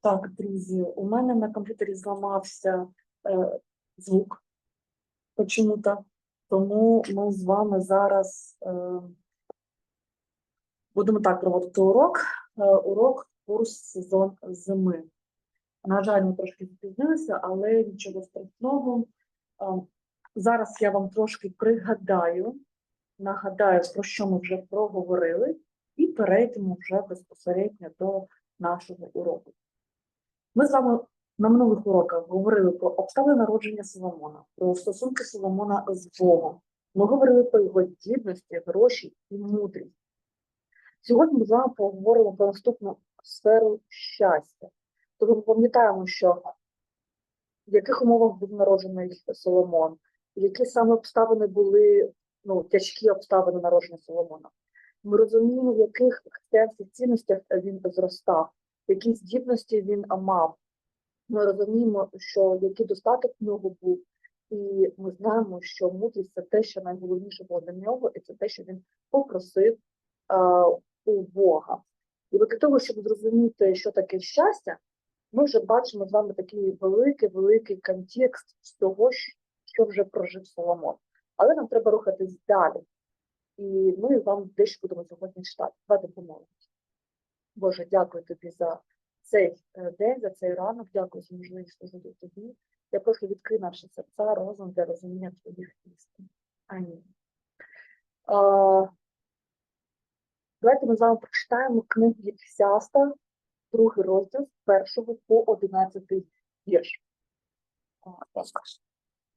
Так, друзі, у мене на комп'ютері зламався е, звук почему-то, тому ми з вами зараз е, будемо так проводити урок. Е, урок курс сезон зими. На жаль, ми трошки запізнилися, але нічого страшного. Е, зараз я вам трошки пригадаю, нагадаю, про що ми вже проговорили, і перейдемо вже безпосередньо до нашого уроку. Ми з вами на минулих уроках говорили про обставини народження Соломона, про стосунки Соломона з Богом. Ми говорили про його здібності, гроші і мудрість. Сьогодні ми з вами поговоримо про наступну сферу щастя. Тобто ми пам'ятаємо, що в яких умовах був народжений Соломон, які саме обставини були ну, тяжкі обставини народження Соломона. Ми розуміємо, в яких християнських цінностях він зростав, які здібності він мав. Ми розуміємо, що який достаток в нього був, і ми знаємо, що мудрість це те, що найголовніше було для нього, і це те, що він попросив е, у Бога. І для того, щоб зрозуміти, що таке щастя, ми вже бачимо з вами такий великий, великий контекст з того, що вже прожив Соломон. Але нам треба рухатись далі. І ми вам дещо будемо сьогодні. Давайте помолимось. Боже, дякую тобі за цей е, день, за цей ранок. Дякую за можливість служити тобі. Я прошу відкрий наші серця, розум для розуміння твоїх істин. Амінь. Давайте ми з вами прочитаємо книгу Єклесіаста, другий розділ з першого по одинадцятий вірш.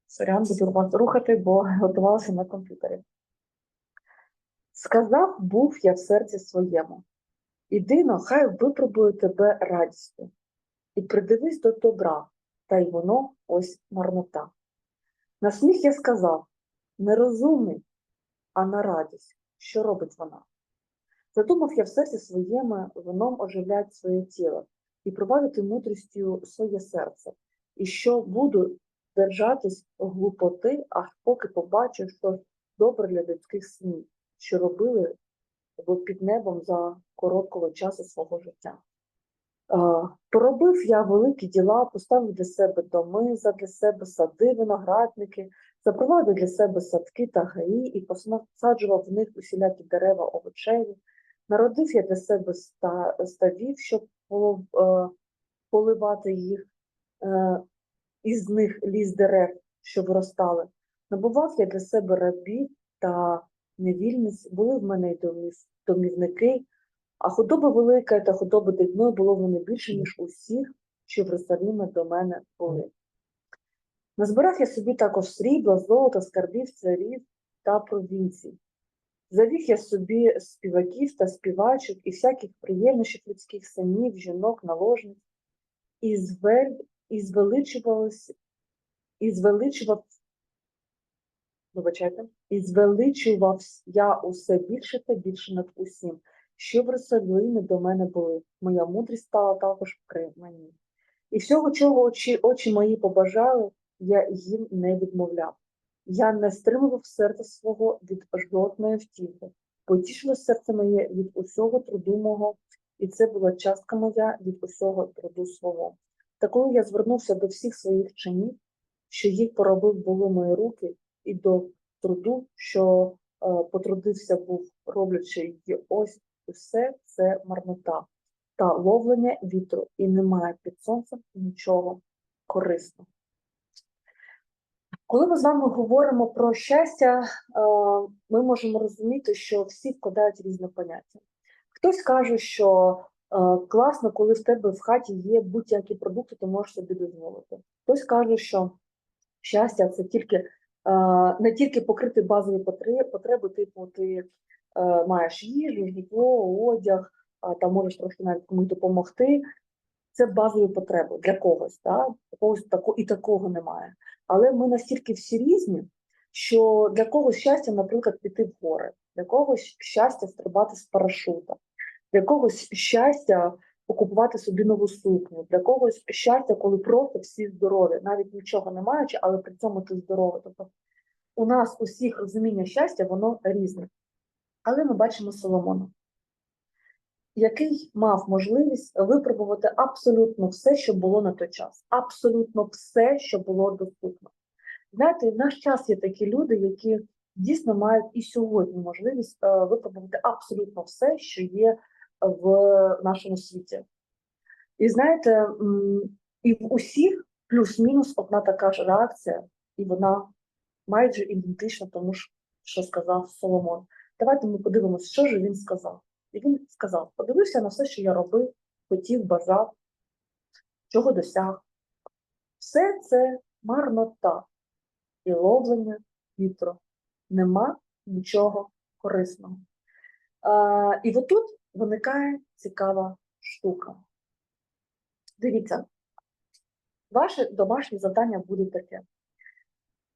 Сорян, буду вас рухати, бо готувалася на комп'ютері. Сказав був я в серці своєму. Іди, но хай випробую тебе радістю, і придивись до добра, та й воно ось марнота. На сміх я сказав нерозумний, а на радість, що робить вона. Задумав я в серці своєму вином оживлять своє тіло і пробавити мудрістю своє серце, і що буду держатись глупоти, аж поки побачу щось добре для людських снів, що робили під небом за короткого часу свого життя. Поробив я великі діла, поставив для себе доми, задля себе сади, виноградники, запровадив для себе садки та гаї і посаджував в них усілякі дерева овочеві. Народив я для себе ставів, щоб е, поливати їх, е, із них ліс дерев, що виростали. Набував я для себе рабів та невільниць, були в мене й домів- домівники, а худоба велика та худоба дрібної було в мене більше, ніж усіх, що в Єрусалимі до мене були. Назбирав я собі також срібла, золота, скарбів, царів та провінцій. Завів я собі співаків та співачок і всяких приємнощів людських синів, жінок, наложниць, і, звель, і звеличувалось, і звеличував, вибачайте, і звеличував я усе більше та більше над усім, що в Єрусалимі до мене були. Моя мудрість стала також при мені. І всього, чого очі, очі мої побажали, я їм не відмовляв. Я не стримував серце свого від жодної втіхи, потішило серце моє від усього труду мого, і це була частка моя від усього труду свого. Та коли я звернувся до всіх своїх чинів, що їх поробив були мої руки, і до труду, що е, потрудився був роблячи і ось усе це марнота та ловлення вітру, і немає під сонцем нічого корисного. Коли ми з вами говоримо про щастя, е, ми можемо розуміти, що всі вкладають різне поняття. Хтось каже, що е, класно, коли в тебе в хаті є будь-які продукти, ти можеш собі дозволити. Хтось каже, що щастя це тільки не тільки покрити базові потреби, типу ти е, маєш їжу, житло, одяг, а там можеш трошки навіть комусь допомогти. Це базові потреби для когось, да? когось тако, і такого немає. Але ми настільки всі різні, що для когось щастя, наприклад, піти в гори, для когось щастя стрибати з парашута, для когось щастя покупувати собі нову сукню, для когось щастя, коли просто всі здорові, навіть нічого не маючи, але при цьому ти здоровий. Тобто у нас усіх розуміння щастя, воно різне. Але ми бачимо Соломона. який мав можливість випробувати абсолютно все, що було на той час, абсолютно все, що було доступно. Знаєте, в наш час є такі люди, які дійсно мають і сьогодні можливість е, випробувати абсолютно все, що є в нашому світі. І знаєте, і в усіх плюс-мінус одна така ж реакція, і вона майже ідентична тому, що сказав Соломон. Давайте ми подивимося, що ж він сказав. І він сказав: подивився на все, що я робив, хотів, бажав, чого досяг. Все це марнота і ловлення вітру. Нема нічого корисного. А, і отут виникає цікава штука. Дивіться, ваше домашнє завдання буде таке.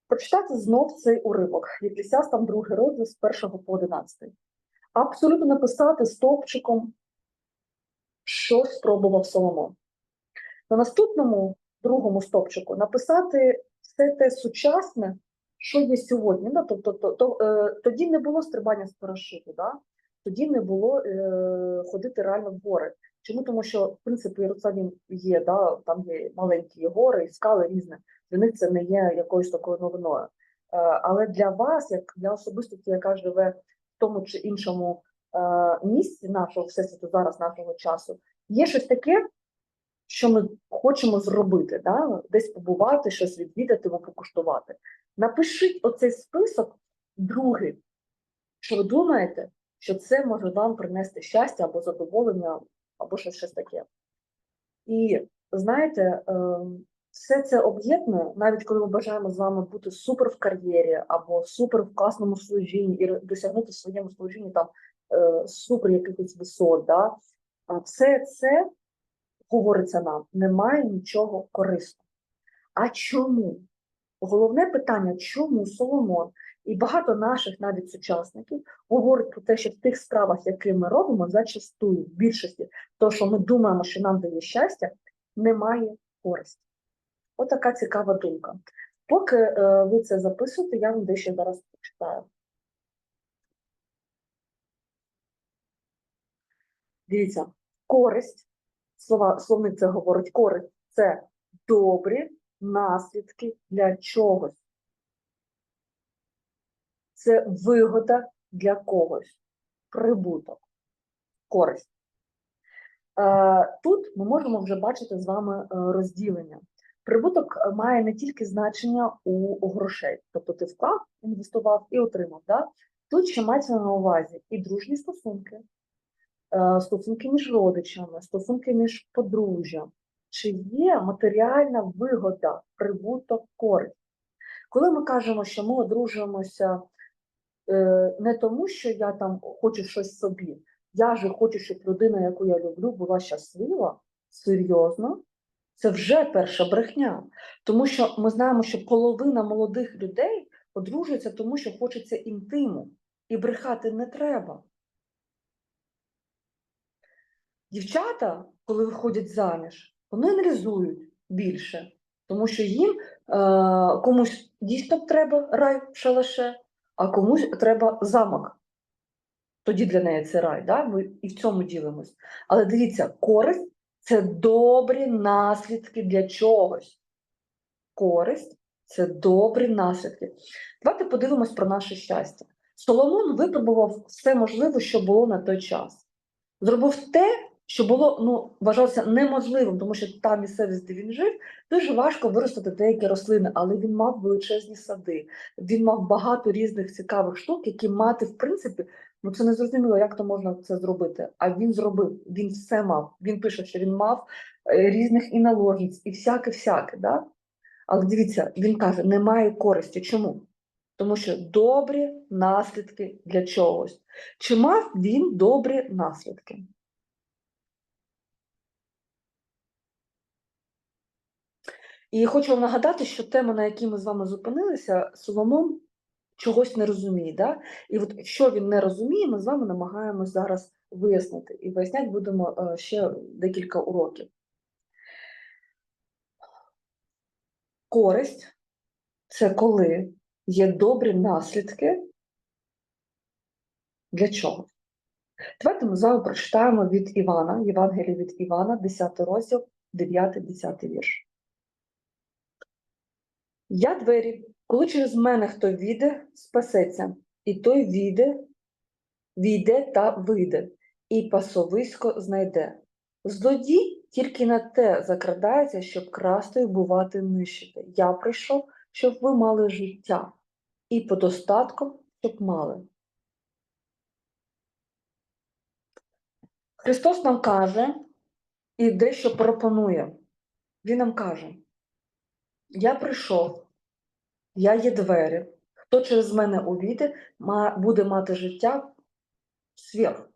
Прочитати знов цей уривок, Єклісіастам другий розділ з 1 по 11. Абсолютно написати стовпчиком, що спробував Соломон. На наступному другому стовпчику написати все те сучасне, що є сьогодні. Ну, тобто, то, то, е, тоді не було стрибання з парашуту, да? Тоді не було е, ходити реально в гори. Чому? Тому що, в принципі, Єрусалім є, да? там є маленькі скали, і скали різні. Для них це не є якоюсь такою новиною. Е, але для вас, як для особистості, яка живе в тому чи іншому е, місці нашого всесвіту, зараз нашого часу, є щось таке, що ми хочемо зробити, да? десь побувати, щось відвідати або покуштувати. Напишіть оцей список другий, що ви думаєте, що це може вам принести щастя або задоволення, або щось, щось таке. І знаєте, ем, все це об'єднує, навіть коли ми бажаємо з вами бути супер в кар'єрі або супер в класному служінні і досягнути в своєму служінні там е, супер якихось висот. Да? Все це говориться нам, немає нічого корисного. А чому? Головне питання, чому Соломон і багато наших навіть сучасників говорять про те, що в тих справах, які ми робимо, зачастую в більшості, то, що ми думаємо, що нам дає щастя, немає користі. Отака цікава думка. Поки е, ви це записуєте, я вам дещо зараз почитаю. Дивіться, користь, слова, словник це говорить, користь це добрі наслідки для чогось. Це вигода для когось, прибуток, користь. Е, Тут ми можемо вже бачити з вами е, розділення. Прибуток е, має не тільки значення у, грошей, тобто ти вклав, інвестував і отримав. Да? Тут ще мається на увазі і дружні стосунки, стосунки між родичами, стосунки між подружжям. Чи є матеріальна вигода, прибуток, користь? Коли ми кажемо, що ми одружуємося не тому, що я там хочу щось собі, я же хочу, щоб людина, яку я люблю, була щаслива, серйозно, це вже перша брехня. Тому що ми знаємо, що половина молодих людей одружується тому, що хочеться інтиму, і брехати не треба. Дівчата, коли виходять заміж, вони аналізують більше, тому що їм е, комусь дійсно треба рай в шалаше, а комусь треба замок. Тоді для неї це рай, да? ми і в цьому ділимось. Але дивіться, користь це добрі наслідки для чогось. Користь це добрі наслідки. Давайте подивимось про наше щастя. Соломон випробував все можливе, що було на той час. Зробив те, що було ну, вважалося неможливим, тому що та місцевість, де він жив, дуже важко виростити деякі рослини, але він мав величезні сади, він мав багато різних цікавих штук, які мати, в принципі, ну це не зрозуміло, як то можна це зробити. А він зробив, він все мав. Він пише, що він мав е, різних і наложниць, і всяке-всяке. Да? Але дивіться, він каже, немає користі. Чому? Тому що добрі наслідки для чогось. Чи мав він добрі наслідки? І хочу вам нагадати, що тема, на якій ми з вами зупинилися, Соломон чогось не розуміє. Да? І от що він не розуміє, ми з вами намагаємось зараз вияснити. І виясняти будемо е, ще декілька уроків. Користь це коли є добрі наслідки для чого. Давайте ми з вами прочитаємо від Івана, Євангелія від Івана, 10 розділ, 9-10 вірш. Я двері, коли через мене хто війде, спасеться, і той війде, війде та вийде, і пасовисько знайде. Злодій тільки на те закрадається, щоб красти, бувати, нищити. Я прийшов, щоб ви мали життя, і по достатку, щоб мали. Христос нам каже і дещо пропонує. Він нам каже: Я прийшов, я є двері. Хто через мене увійде, буде мати життя сверх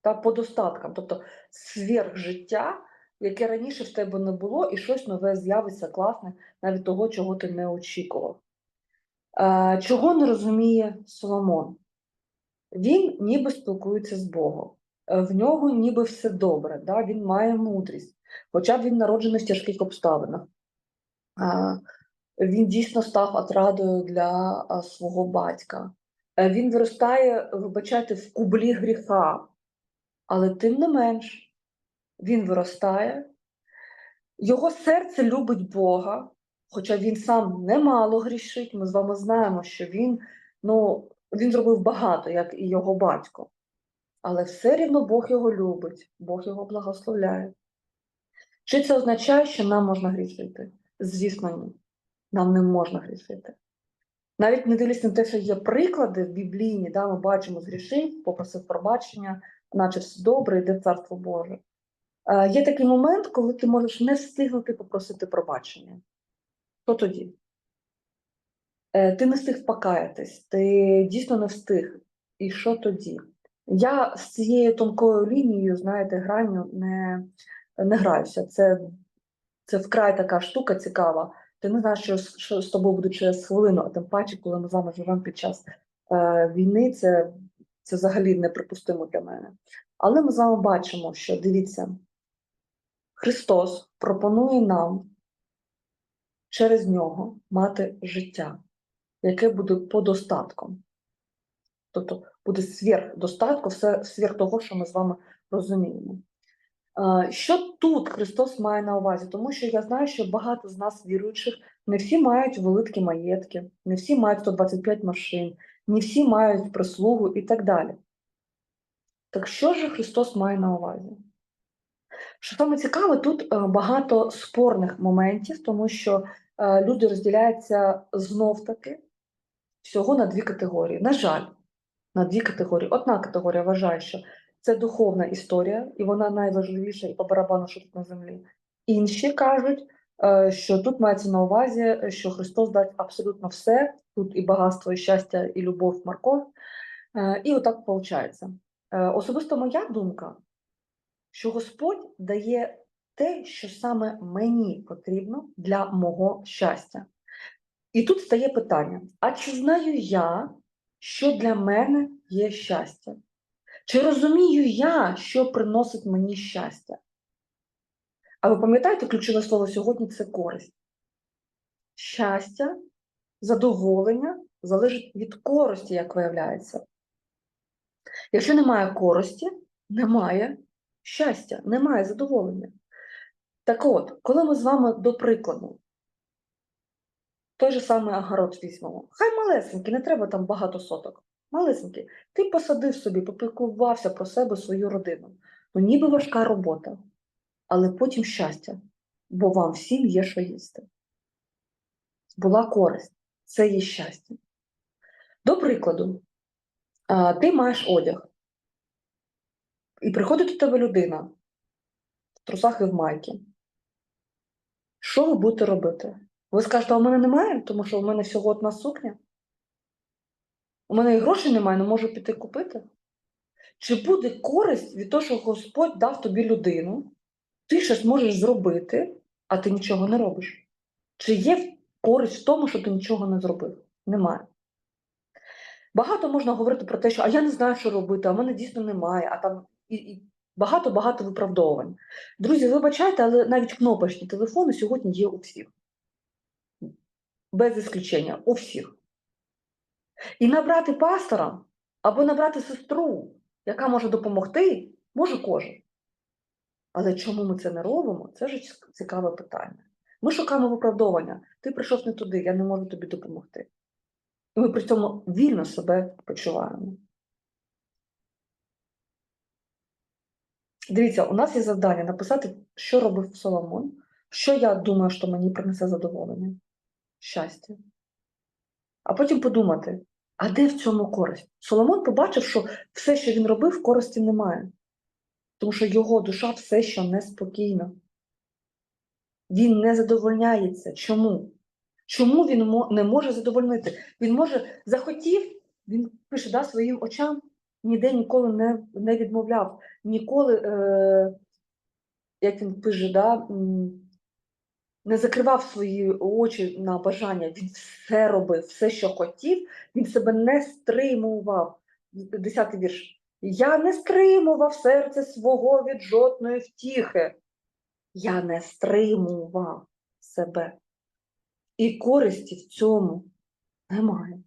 та по достаткам, тобто сверх життя, яке раніше в тебе не було, і щось нове з'явиться класне, навіть того, чого ти не очікував. Е, чого не розуміє Соломон? Він ніби спілкується з Богом. Е, В нього ніби все добре, да? він має мудрість, хоча б він народжений в тяжких обставинах. Е, Він дійсно став отрадою для свого батька. Е, Він виростає, вибачайте, в кублі гріха, але тим не менш він виростає, його серце любить Бога, хоча він сам немало грішить. Ми з вами знаємо, що він, ну, він зробив багато, як і його батько. Але все рівно Бог його любить, Бог його благословляє. Чи це означає, що нам можна грішити? Звісно, ні. Нам не можна грішити. Навіть не дивлячись на те, що є приклади в біблійні, да, ми бачимо, згрішив, попросив пробачення, наче все добре, йде в царство Боже. Е, є такий момент, коли ти можеш не встигнути попросити пробачення. Що тоді? Е, ти не встиг покаятись, ти дійсно не встиг. І що тоді? Я з цією тонкою лінією, знаєте, гранню не, не граюся. Це, це вкрай така штука цікава. Ти не знаєш, що, що з тобою буде через хвилину, а тим паче, коли ми з вами живемо під час е, війни, це, це взагалі неприпустимо для мене. Але ми з вами бачимо, що дивіться, Христос пропонує нам через нього мати життя, яке буде по достатком. Тобто буде сверх достатку, все сверх того, що ми з вами розуміємо. Е, Що тут Христос має на увазі? Тому що я знаю, що багато з нас віруючих, не всі мають великі маєтки, не всі мають 125 машин, не всі мають прислугу і так далі. Так що ж Христос має на увазі? Що саме цікаве, тут е, багато спорних моментів, тому що е, люди розділяються знов-таки всього на дві категорії. На жаль, на дві категорії. Одна категорія вважає, що це духовна історія, і вона найважливіша і по барабану, що тут на землі. Інші кажуть, е, що тут мається на увазі, е, що Христос дасть абсолютно все, тут і багатство, і щастя, і любов, морков. Е, І отак виходить. Особисто моя думка, що Господь дає те, що саме мені потрібно для мого щастя. І тут стає питання: а чи знаю я, що для мене є щастя? Чи розумію я, що приносить мені щастя? А ви пам'ятаєте, ключове слово сьогодні це користь. Щастя, задоволення залежить від користі, як виявляється. Якщо немає користі, немає щастя, немає задоволення. Так от, коли ми з вами, до прикладу, той же самий огород візьмемо, хай малесенький, не треба там багато соток. Малесенький, ти посадив собі, попіклувався про себе, свою родину. Ну, ніби важка робота, але потім щастя, бо вам всім є що їсти. Була користь, це є щастя. До прикладу, ти маєш одяг, і приходить до тебе людина в трусах і в майці. Що ви будете робити? Ви скажете, а у мене немає, тому що у мене всього одна сукня. У мене і грошей немає, не можу піти купити. Чи буде користь від того, що Господь дав тобі людину, ти щось можеш зробити, а ти нічого не робиш? Чи є користь в тому, що ти нічого не зробив? Немає. Багато можна говорити про те, що а я не знаю, що робити, а в мене дійсно немає, а там і багато-багато виправдовувань. Друзі, вибачайте, але навіть кнопочні телефони сьогодні є у всіх. Без ісключення, у всіх. І набрати пастора або набрати сестру, яка може допомогти, може кожен. Але чому ми це не робимо? Це ж цікаве питання. Ми шукаємо виправдовування. Ти прийшов не туди, я не можу тобі допомогти. І ми при цьому вільно себе почуваємо. Дивіться, у нас є завдання написати, що робив Соломон, що я думаю, що мені принесе задоволення, щастя. А потім подумати, а де в цьому користь? Соломон побачив, що все, що він робив, користі немає. Тому що його душа все ще неспокійна. Він не задовольняється. Чому? Чому він не може задовольнити? Він може захотів, він пише да, своїм очам, ніде ніколи не, не відмовляв, ніколи, е, як він пише, да, не закривав свої очі на бажання. Він все робив, все, що хотів, він себе не стримував. Десятий вірш. Я не стримував серце свого від жодної втіхи. Я не стримував себе. І користі в цьому немає.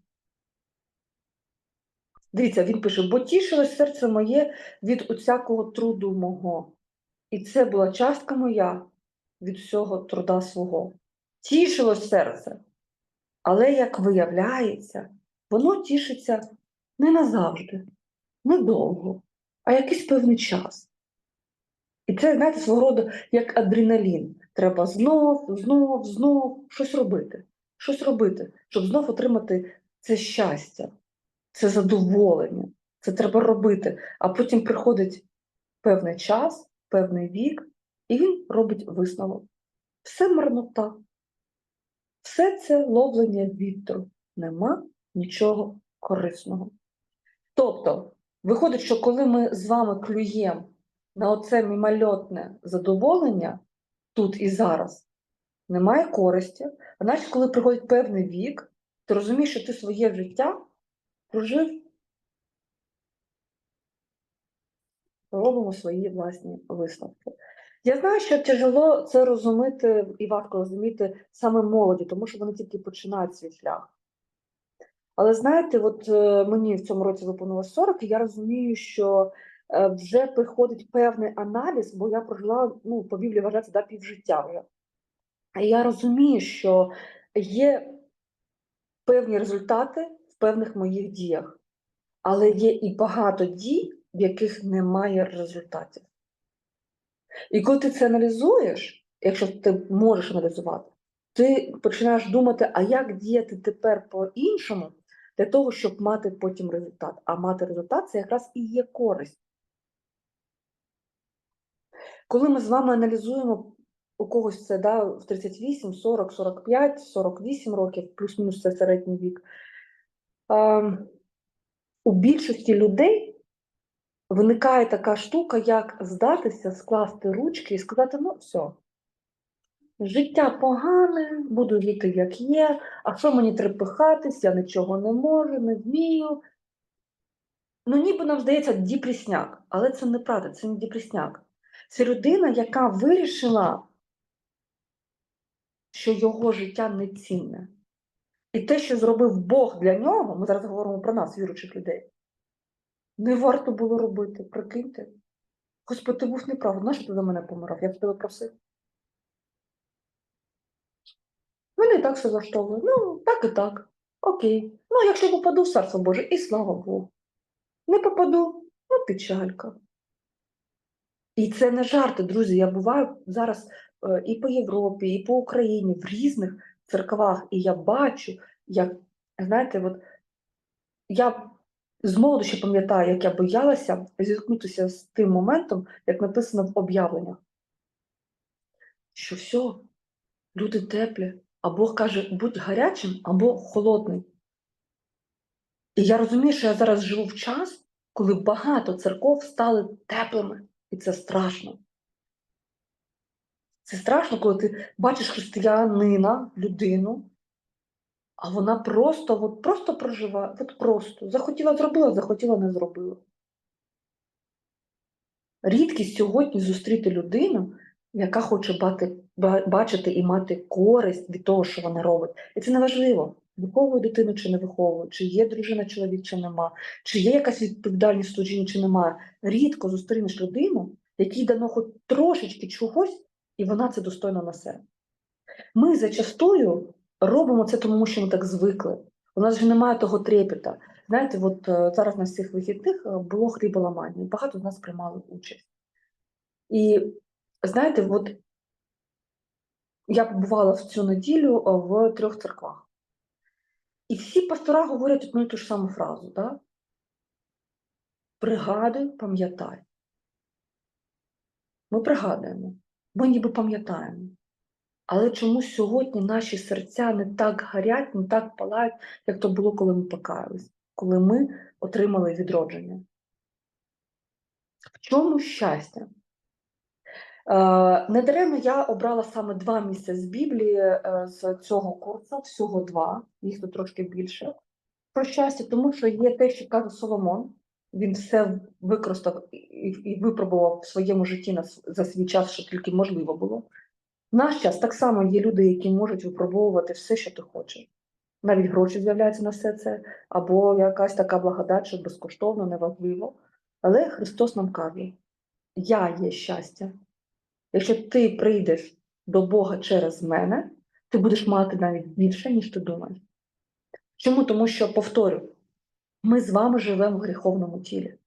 Дивіться, він пише: бо тішилось серце моє від усякого труду мого. І це була частка моя від всього труда свого. Тішилось серце. Але, як виявляється, воно тішиться не назавжди, недовго, а якийсь певний час. І це, знаєте, свого роду як адреналін. Треба знов, знов, знов щось робити. Щось робити, щоб знов отримати це щастя, це задоволення. Це треба робити. А потім приходить певний час, певний вік, і він робить висновок. Все марнота. Все це ловлення вітру. Нема нічого корисного. Тобто, виходить, що коли ми з вами клюємо на оце мімольотне задоволення тут і зараз, немає користі. А значить, коли приходить певний вік, ти розумієш, що ти своє життя прожив, робимо свої власні висновки. Я знаю, що тяжело це розуміти і важко розуміти саме молоді, тому що вони тільки починають свій шлях. Але знаєте, от е, мені в цьому році виповнилось 40, і я розумію, що е, вже приходить певний аналіз, бо я прожила, ну, по Біблії вважається, да, півжиття вже. І я розумію, що є певні результати в певних моїх діях, але є і багато дій, в яких немає результатів. І коли ти це аналізуєш, якщо ти можеш аналізувати, ти починаєш думати, а як діяти тепер по-іншому для того, щоб мати потім результат. А мати результат це якраз і є користь. Коли ми з вами аналізуємо у когось це да, в 38, 40, 45, 48 років, плюс-мінус це середній вік, у більшості людей виникає така штука, як здатися, скласти ручки і сказати: ну, все, життя погане, буду жити як є, а що мені трепихатись, я нічого не можу, не вмію. Ну, ніби нам здається діпрісняк, але це неправда, це не діпрісняк. Це людина, яка вирішила, що його життя не цінне. І те, що зробив Бог для нього, ми зараз говоримо про нас, віруючих людей, не варто було робити, прикиньте. Господь, ти був неправ, нащо ти за мене помирав? Я б тебе просив. Мене і так все влаштовує. Ну, так і так. Окей. Ну, якщо попаду в царство Боже, і слава Богу. Не попаду, ну печалька. І це не жарти, друзі. Я буваю зараз е, і по Європі, і по Україні, в різних церквах, і я бачу, як, знаєте, от я з молоду ще пам'ятаю, як я боялася зіткнутися з тим моментом, як написано в об'явленнях, що все, люди теплі, а Бог каже, будь гарячим або холодним. І я розумію, що я зараз живу в час, коли багато церков стали теплими, і це страшно. Це страшно, коли ти бачиш християнина, людину, а вона просто, от просто проживає, от просто. Захотіла зробила, захотіла не зробила. Рідкість сьогодні зустріти людину, яка хоче бати, бачити і мати користь від того, що вона робить. І це не важливо. виховую дитину чи не виховую, чи є дружина чоловік, чи нема, чи є якась відповідальність в служінні, чи немає. Рідко зустрінеш людину, якій дано хоч трошечки чогось, і вона це достойно несе. Ми зачастую робимо це тому, що ми так звикли. У нас же немає того трепета. Знаєте, от е, зараз на всіх вихідних е, було хліболамання, багато з нас приймали участь. І знаєте, от я побувала в цю неділю е, в трьох церквах. І всі пастора говорять одну ту ж саму фразу, да? Пригадуй, пам'ятай. Ми пригадуємо, ми ніби пам'ятаємо. Але чомусь сьогодні наші серця не так гарять, не так палають, як то було, коли ми покаялись, коли ми отримали відродження. В чому щастя? Е, Недаремно я обрала саме два місця з Біблії е, з цього курсу, всього два, їх тут трошки більше. Про щастя, тому що є те, що каже Соломон. Він все використав і випробував в своєму житті за свій час, що тільки можливо було. В наш час так само є люди, які можуть випробовувати все, що ти хочеш. Навіть гроші з'являються на все це, або якась така благодать, що безкоштовно, неважливо. Але Христос нам каже: Я є щастя. Якщо ти прийдеш до Бога через мене, ти будеш мати навіть більше, ніж ти думаєш. Чому? Тому що, повторю, ми з вами живемо в гріховному тілі.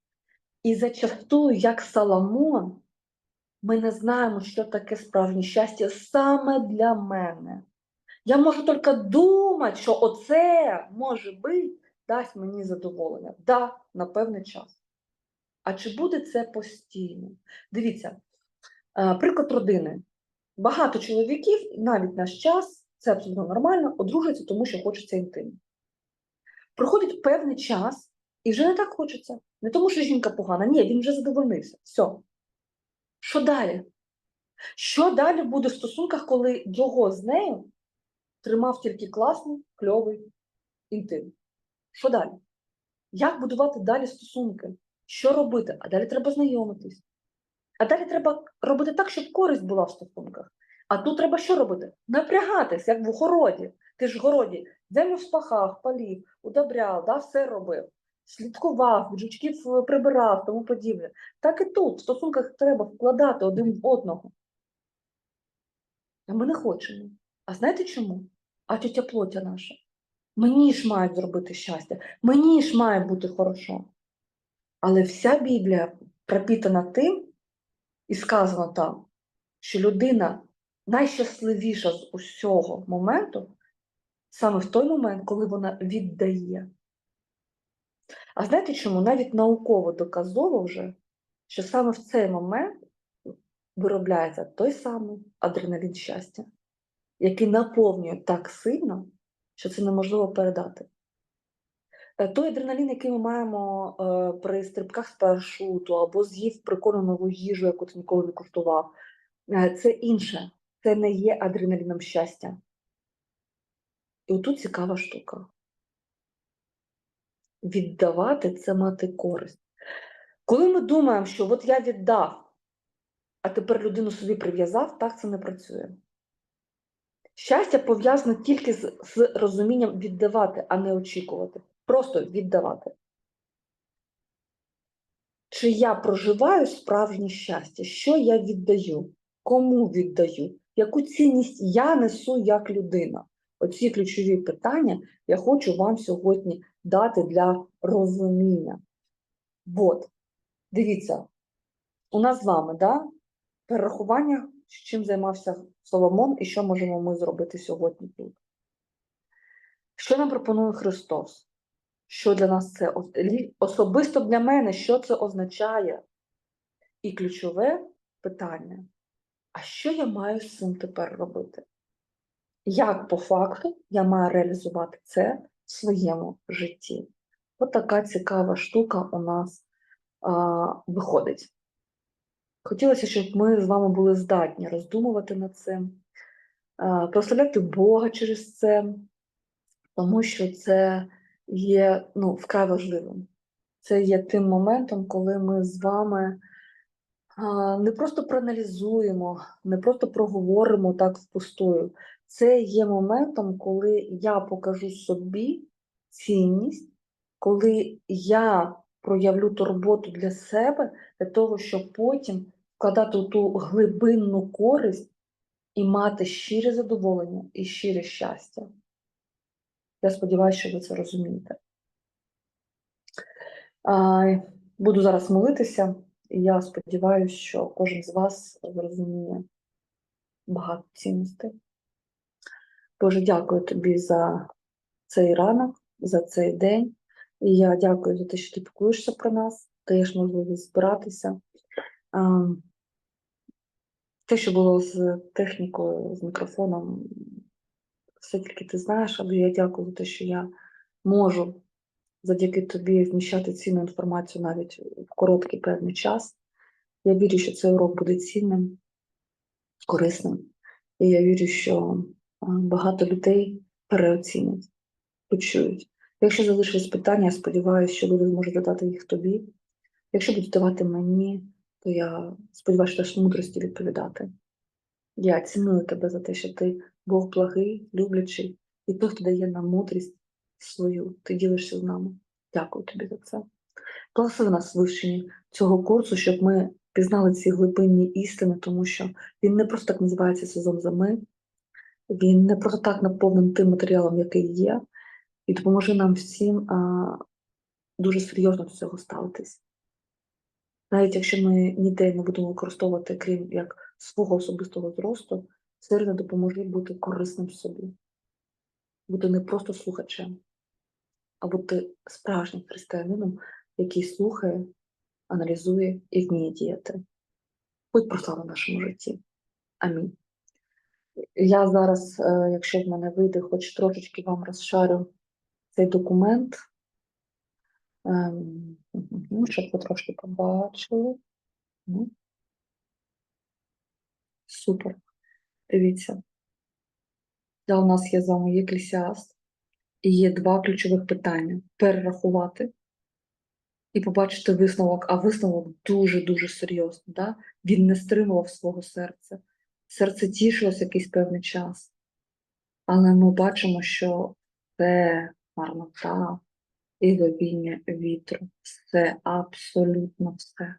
І зачастую, як Соломон, ми не знаємо, що таке справжнє щастя саме для мене. Я можу тільки думати, що оце може бути, дасть мені задоволення. Да, на певний час. А чи буде це постійно? Дивіться, е, приклад родини. Багато чоловіків, навіть наш час, це абсолютно нормально, одружуються, тому що хочеться інтиму. Проходить певний час, і вже не так хочеться. Не тому, що жінка погана, ні, він вже задовольнився. Все. Що далі? Що далі буде в стосунках, коли його з нею тримав тільки класний, кльовий інтим? Що далі? Як будувати далі стосунки? Що робити? А далі треба знайомитись. А далі треба робити так, щоб користь була в стосунках. А тут треба що робити? Напрягатись, як в городі. Ти ж в городі землю вспахав, полів, удобряв, да, все робив, слідкував, від жучків е, прибирав, тому подібне. Так і тут в стосунках треба вкладати один в одного. А ми не хочемо. А знаєте чому? А тетя плотя наша. Мені ж мають зробити щастя, мені ж має бути хорошо. Але вся Біблія пропітана тим, і сказано там, що людина найщасливіша з усього моменту саме в той момент, коли вона віддає. А знаєте чому? Навіть науково доказово вже, що саме в цей момент виробляється той самий адреналін щастя, який наповнює так сильно, що це неможливо передати. Е, Той адреналін, який ми маємо е, при стрибках з парашуту або з'їв прикольну нову їжу, яку ти ніколи не куштував, е, це інше. Це не є адреналіном щастя. І отут цікава штука. Віддавати це мати користь. Коли ми думаємо, що от я віддав, а тепер людину собі прив'язав, так це не працює. Щастя пов'язане тільки з, з розумінням віддавати, а не очікувати. Просто віддавати. Чи я проживаю справжнє щастя? Що я віддаю? Кому віддаю? Яку цінність я несу як людина? Оці ключові питання я хочу вам сьогодні дати для розуміння. От, дивіться, у нас з вами да, перерахування, чим займався Соломон і що можемо ми зробити сьогодні тут. Що нам пропонує Христос? Що для нас це особисто для мене, що це означає? І ключове питання: а що я маю з цим тепер робити? Як по факту я маю реалізувати це в своєму житті? От така цікава штука у нас а, виходить. Хотілося, щоб ми з вами були здатні роздумувати над цим, а, прославляти Бога через це, тому що це є ну, вкрай важливим. Це є тим моментом, коли ми з вами а, не просто проаналізуємо, не просто проговоримо так впустую. Це є моментом, коли я покажу собі цінність, коли я проявлю турботу для себе, для того, щоб потім вкладати ту глибинну користь і мати щире задоволення і щире щастя. Я сподіваюся, що ви це розумієте. Буду зараз молитися, і я сподіваюся, що кожен з вас зрозуміє багато цінностей. Боже, дякую тобі за цей ранок, за цей день. І я дякую за те, що ти піклуєшся про нас, даєш можливість збиратися. Те, що було з технікою, з мікрофоном, все тільки ти знаєш, але я дякую за те, що я можу завдяки тобі вміщати цінну інформацію навіть в короткий певний час. Я вірю, що цей урок буде цінним, корисним. І я вірю, що багато людей переоцінять, почують. Якщо залишились питання, я сподіваюся, що люди зможуть задати їх тобі. Якщо будуть давати мені, то я сподіваюся, що даш мудрості відповідати. Я ціную тебе за те, що ти Бог благий, люблячий, і той, хто дає нам мудрість свою, ти ділишся з нами. Дякую тобі за це. Благослови нас вивченні цього курсу, щоб ми пізнали ці глибинні істини, тому що він не просто так називається сезон зими, він не просто так наповнений тим матеріалом, який є, і допоможе нам всім а, дуже серйозно до цього ставитись. Навіть якщо ми ніде не будемо використовувати, крім як свого особистого зросту, все одно допоможе бути корисним собі, бути не просто слухачем, а бути справжнім християнином, який слухає, аналізує і вміє діяти. Будь прослава в нашому житті. Амінь. Я зараз, е, якщо в мене вийде, хоч трошечки вам розшарю цей документ, ем, щоб ви трошки побачили. Ну. Супер. Дивіться. Це у нас є з вами Єклісіаст, і є два ключових питання: перерахувати і побачити висновок, а висновок дуже-дуже серйозний. Да? Він не стримував свого серця. Серце тішилось якийсь певний час. Але ми бачимо, що це марнота і вивіння вітру. Все, абсолютно все.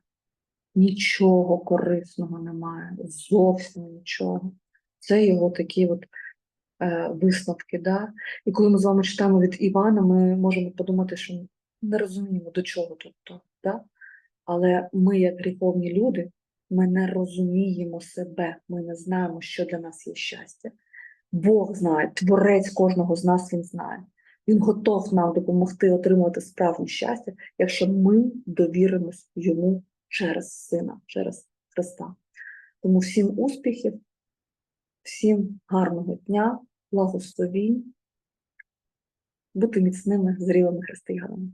Нічого корисного немає, зовсім нічого. Це його такі от е, висновки. Да? І коли ми з вами читаємо від Івана, ми можемо подумати, що не розуміємо, до чого тут то. Да? Але ми, як гріховні люди, ми не розуміємо себе, ми не знаємо, що для нас є щастя. Бог знає, творець кожного з нас він знає. Він готов нам допомогти отримувати справжнє щастя, якщо ми довіримось йому через Сина, через Христа. Тому всім успіхів, всім гарного дня, благословінь, бути міцними, зрілими християнами.